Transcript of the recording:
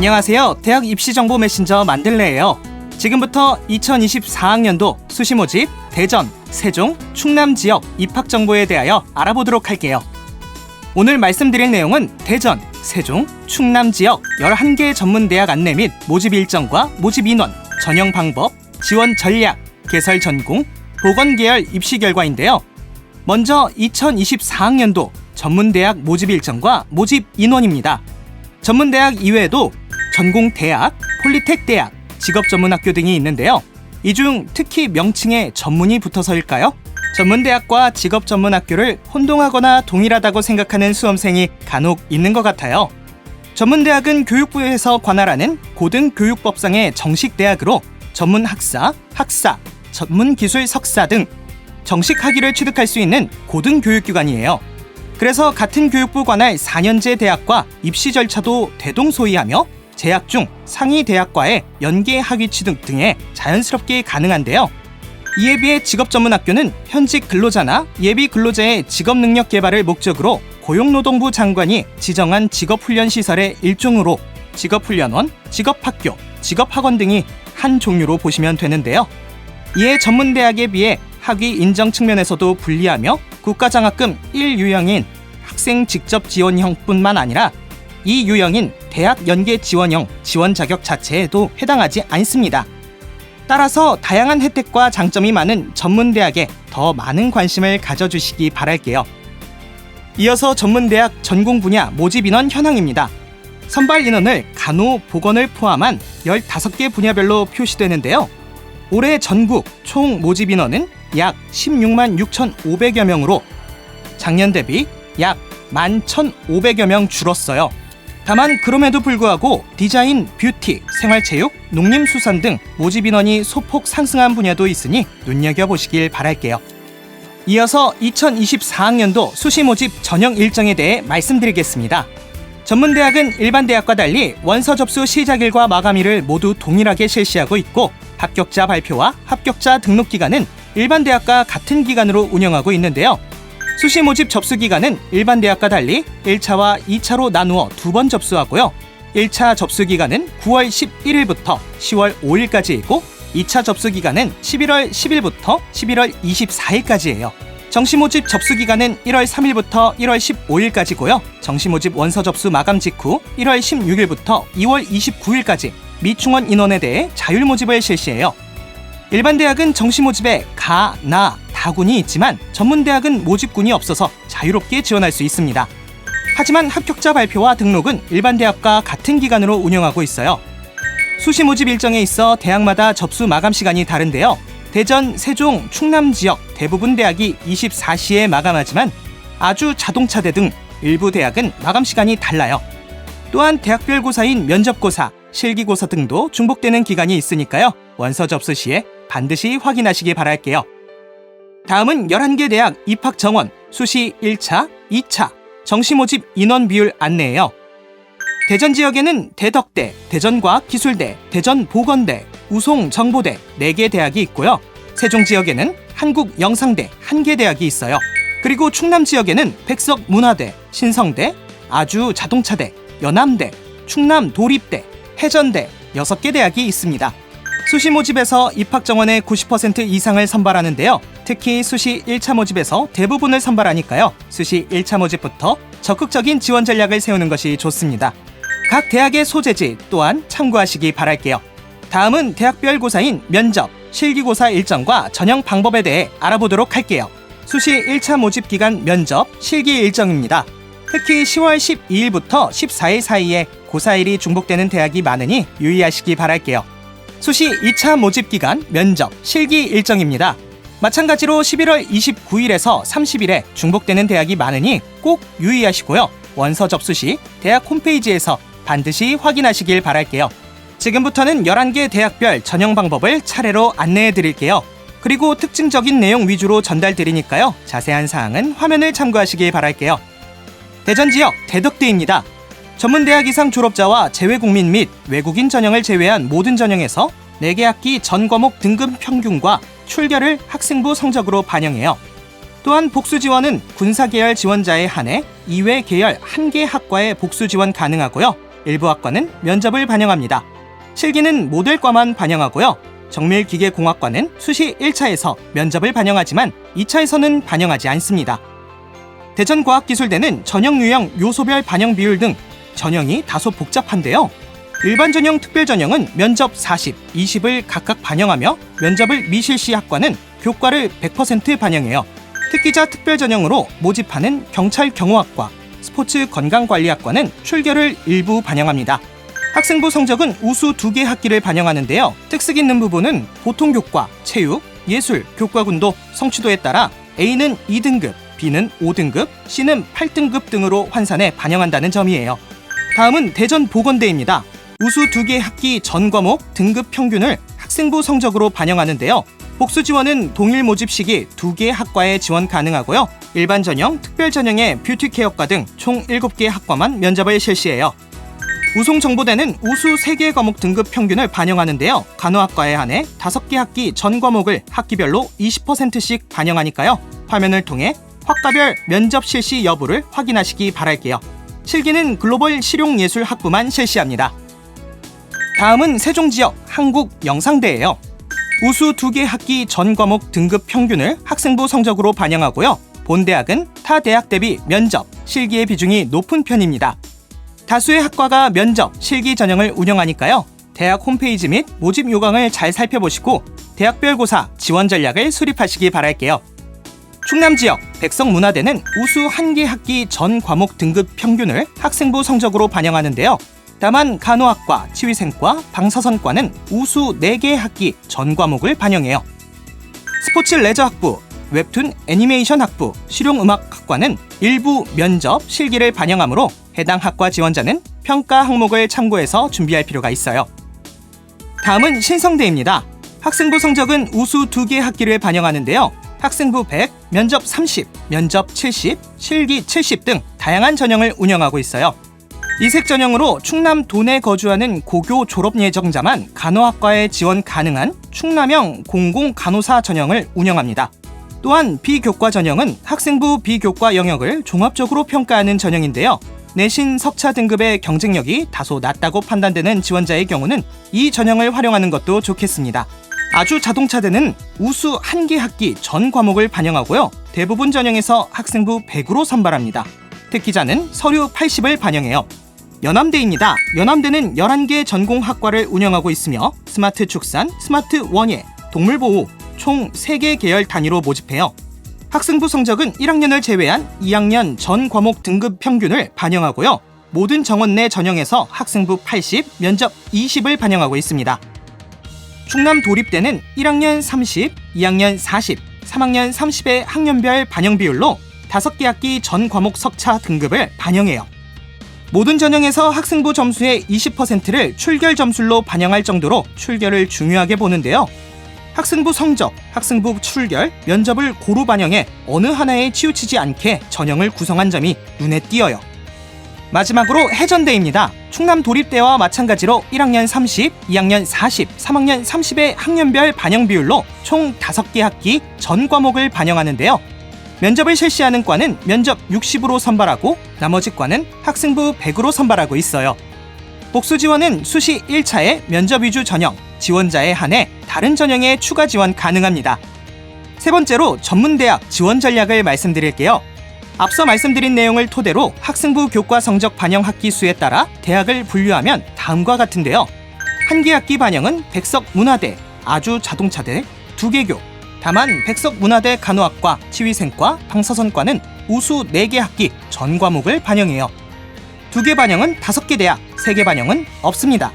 안녕하세요. 대학 입시 정보 메신저 만들래예요. 지금부터 2024학년도 수시 모집 대전, 세종, 충남 지역 입학 정보에 대하여 알아보도록 할게요. 오늘 말씀드릴 내용은 대전, 세종, 충남 지역 11개 전문 대학 안내 및 모집 일정과 모집 인원, 전형 방법, 지원 전략, 개설 전공, 보건 계열 입시 결과인데요. 먼저 2024학년도 전문대학 모집 일정과 모집 인원입니다. 전문대학 이외에도 전공 대학, 폴리텍 대학, 직업 전문 학교 등이 있는데요. 이 중 특히 명칭에 전문이 붙어서일까요? 전문대학과 직업 전문 학교를 혼동하거나 동일하다고 생각하는 수험생이 간혹 있는 것 같아요. 전문대학은 교육부에서 관할하는 고등교육법상의 정식 대학으로 전문 학사, 학사, 전문 기술 석사 등 정식 학위를 취득할 수 있는 고등교육기관이에요. 그래서 같은 교육부 관할 4년제 대학과 입시 절차도 대동소이하며 재학 중 상위 대학과의 연계 학위 취득 등에 자연스럽게 가능한데요. 이에 비해 직업전문학교는 현직 근로자나 예비 근로자의 직업 능력 개발을 목적으로 고용노동부 장관이 지정한 직업훈련 시설의 일종으로 직업훈련원, 직업학교, 직업학원 등이 한 종류로 보시면 되는데요. 이에 전문대학에 비해 학위 인정 측면에서도 불리하며 국가장학금 1유형인 학생 직접 지원형뿐만 아니라 이 유형인 대학 연계 지원형 지원 자격 자체에도 해당하지 않습니다. 따라서 다양한 혜택과 장점이 많은 전문대학에 더 많은 관심을 가져주시기 바랄게요. 이어서 전문대학 전공 분야 모집 인원 현황입니다. 선발 인원을 간호, 보건을 포함한 15개 분야별로 표시되는데요. 올해 전국 총 모집 인원은 약 16만 6,500여 명으로 작년 대비 약 11,500여 명 줄었어요. 다만 그럼에도 불구하고 디자인, 뷰티, 생활체육, 농림수산 등 모집 인원이 소폭 상승한 분야도 있으니 눈여겨보시길 바랄게요. 이어서 2024학년도 수시 모집 전형 일정에 대해 말씀드리겠습니다. 전문대학은 일반 대학과 달리 원서 접수 시작일과 마감일을 모두 동일하게 실시하고 있고 합격자 발표와 합격자 등록 기간은 일반 대학과 같은 기간으로 운영하고 있는데요. 수시 모집 접수 기간은 일반 대학과 달리 1차와 2차로 나누어 두 번 접수하고요. 1차 접수 기간은 9월 11일부터 10월 5일까지이고 2차 접수 기간은 11월 10일부터 11월 24일까지예요. 정시 모집 접수 기간은 1월 3일부터 1월 15일까지고요. 정시 모집 원서 접수 마감 직후 1월 16일부터 2월 29일까지 미충원 인원에 대해 자율 모집을 실시해요. 일반 대학은 정시 모집에 가, 나, 다군이 있지만 전문대학은 모집군이 없어서 자유롭게 지원할 수 있습니다. 하지만 합격자 발표와 등록은 일반 대학과 같은 기간으로 운영하고 있어요. 수시 모집 일정에 있어 대학마다 접수 마감 시간이 다른데요. 대전, 세종, 충남 지역 대부분 대학이 24시에 마감하지만 아주 자동차대 등 일부 대학은 마감 시간이 달라요. 또한 대학별 고사인 면접고사, 실기고사 등도 중복되는 기간이 있으니까요. 원서 접수 시에 반드시 확인하시기 바랄게요. 다음은 11개 대학 입학 정원, 수시 1차, 2차, 정시 모집 인원 비율 안내예요. 대전 지역에는 대덕대, 대전과학기술대, 대전보건대, 우송정보대 4개 대학이 있고요. 세종 지역에는 한국영상대 1개 대학이 있어요. 그리고 충남 지역에는 백석문화대, 신성대, 아주자동차대, 연암대, 충남도립대, 해전대 6개 대학이 있습니다. 수시 모집에서 입학 정원의 90% 이상을 선발하는데요. 특히 수시 1차 모집에서 대부분을 선발하니까요. 수시 1차 모집부터 적극적인 지원 전략을 세우는 것이 좋습니다. 각 대학의 소재지 또한 참고하시기 바랄게요. 다음은 대학별 고사인 면접, 실기고사 일정과 전형 방법에 대해 알아보도록 할게요. 수시 1차 모집 기간 면접, 실기 일정입니다. 특히 10월 12일부터 14일 사이에 고사일이 중복되는 대학이 많으니 유의하시기 바랄게요. 수시 2차 모집 기간 면접, 실기 일정입니다. 마찬가지로 11월 29일에서 30일에 중복되는 대학이 많으니 꼭 유의하시고요. 원서 접수 시 대학 홈페이지에서 반드시 확인하시길 바랄게요. 지금부터는 11개 대학별 전형 방법을 차례로 안내해 드릴게요. 그리고 특징적인 내용 위주로 전달 드리니까요. 자세한 사항은 화면을 참고하시길 바랄게요. 대전 지역 대덕대입니다. 전문대학 이상 졸업자와 재외국민 및 외국인 전형을 제외한 모든 전형에서 4개 학기 전 과목 등급 평균과 출결을 학생부 성적으로 반영해요. 또한 복수 지원은 군사 계열 지원자에 한해 이외 계열 한개 학과에 복수 지원 가능하고요. 일부 학과는 면접을 반영합니다. 실기는 모델과만 반영하고요. 정밀기계공학과는 수시 1차에서 면접을 반영하지만 2차에서는 반영하지 않습니다. 대전과학기술대는 전형 유형 요소별 반영 비율 등 전형이 다소 복잡한데요. 일반 전형, 특별 전형은 면접 40, 20을 각각 반영하며 면접을 미실시 학과는 교과를 100% 반영해요. 특기자 특별 전형으로 모집하는 경찰 경호학과, 스포츠 건강관리학과는 출결을 일부 반영합니다. 학생부 성적은 우수 두 개 학기를 반영하는데요. 특색 있는 부분은 보통 교과, 체육, 예술, 교과군도 성취도에 따라 A는 2등급, B는 5등급, C는 8등급 등으로 환산해 반영한다는 점이에요. 다음은 대전 보건대입니다. 우수 두 개 학기 전 과목 등급 평균을 학생부 성적으로 반영하는데요. 복수 지원은 동일 모집 시기 두 개 학과에 지원 가능하고요. 일반 전형, 특별 전형의 뷰티 케어과 등 총 7개 학과만 면접을 실시해요. 우송정보대는 우수 3개 과목 등급 평균을 반영하는데요. 간호학과에 한해 5개 학기 전 과목을 학기별로 20%씩 반영하니까요. 화면을 통해 학과별 면접 실시 여부를 확인하시기 바랄게요. 실기는 글로벌 실용예술 학부만 실시합니다. 다음은 세종 지역 한국 영상대예요. 우수 두 개 학기 전 과목 등급 평균을 학생부 성적으로 반영하고요. 본 대학은 타 대학 대비 면접, 실기의 비중이 높은 편입니다. 다수의 학과가 면접, 실기 전형을 운영하니까요. 대학 홈페이지 및 모집 요강을 잘 살펴보시고 대학별 고사 지원 전략을 수립하시기 바랄게요. 충남 지역 백석문화대는 우수 한 개 학기 전 과목 등급 평균을 학생부 성적으로 반영하는데요. 다만 간호학과, 치위생과, 방사선과는 우수 4개 학기 전 과목을 반영해요. 스포츠 레저 학부, 웹툰 애니메이션 학부, 실용음악 학과는 일부 면접, 실기를 반영하므로 해당 학과 지원자는 평가 항목을 참고해서 준비할 필요가 있어요. 다음은 신성대입니다. 학생부 성적은 우수 두개 학기를 반영하는데요. 학생부 100, 면접 30, 면접 70, 실기 70 등 다양한 전형을 운영하고 있어요. 이색 전형으로 충남 도내 거주하는 고교 졸업 예정자만 간호학과에 지원 가능한 충남형 공공 간호사 전형을 운영합니다. 또한 비교과 전형은 학생부 비교과 영역을 종합적으로 평가하는 전형인데요. 내신 석차 등급의 경쟁력이 다소 낮다고 판단되는 지원자의 경우는 이 전형을 활용하는 것도 좋겠습니다. 아주 자동차대는 우수 한 개 학기 전 과목을 반영하고요. 대부분 전형에서 학생부 100으로 선발합니다. 특기자는 서류 80을 반영해요. 연암대입니다. 연암대는 11개 전공 학과를 운영하고 있으며 스마트 축산, 스마트 원예, 동물보호 총 3개 계열 단위로 모집해요. 학생부 성적은 1학년을 제외한 2학년 전 과목 등급 평균을 반영하고요. 모든 정원 내 전형에서 학생부 80, 면접 20을 반영하고 있습니다. 충남 도립대는 1학년 30, 2학년 40, 3학년 30의 학년별 반영 비율로 5개 학기 전 과목 석차 등급을 반영해요. 모든 전형에서 학생부 점수의 20%를 출결 점술로 반영할 정도로 출결을 중요하게 보는데요. 학생부 성적, 학생부 출결, 면접을 고루 반영해 어느 하나에 치우치지 않게 전형을 구성한 점이 눈에 띄어요. 마지막으로 해전대입니다. 충남 도립대와 마찬가지로 1학년 30, 2학년 40, 3학년 30의 학년별 반영 비율로 총 5개 학기 전 과목을 반영하는데요. 면접을 실시하는 과는 면접 60으로 선발하고 나머지 과는 학생부 100으로 선발하고 있어요. 복수 지원은 수시 1차에 면접 위주 전형, 지원자에 한해 다른 전형에 추가 지원 가능합니다. 세 번째로 전문대학 지원 전략을 말씀드릴게요. 앞서 말씀드린 내용을 토대로 학생부 교과 성적 반영 학기 수에 따라 대학을 분류하면 다음과 같은데요. 한 개 학기 반영은 백석 문화대, 아주 자동차대, 두개교. 다만 백석 문화대 간호학과, 치위생과, 방사선과는 우수 4개 학기 전 과목을 반영해요. 두 개 반영은 다섯 개 대학, 세 개 반영은 없습니다.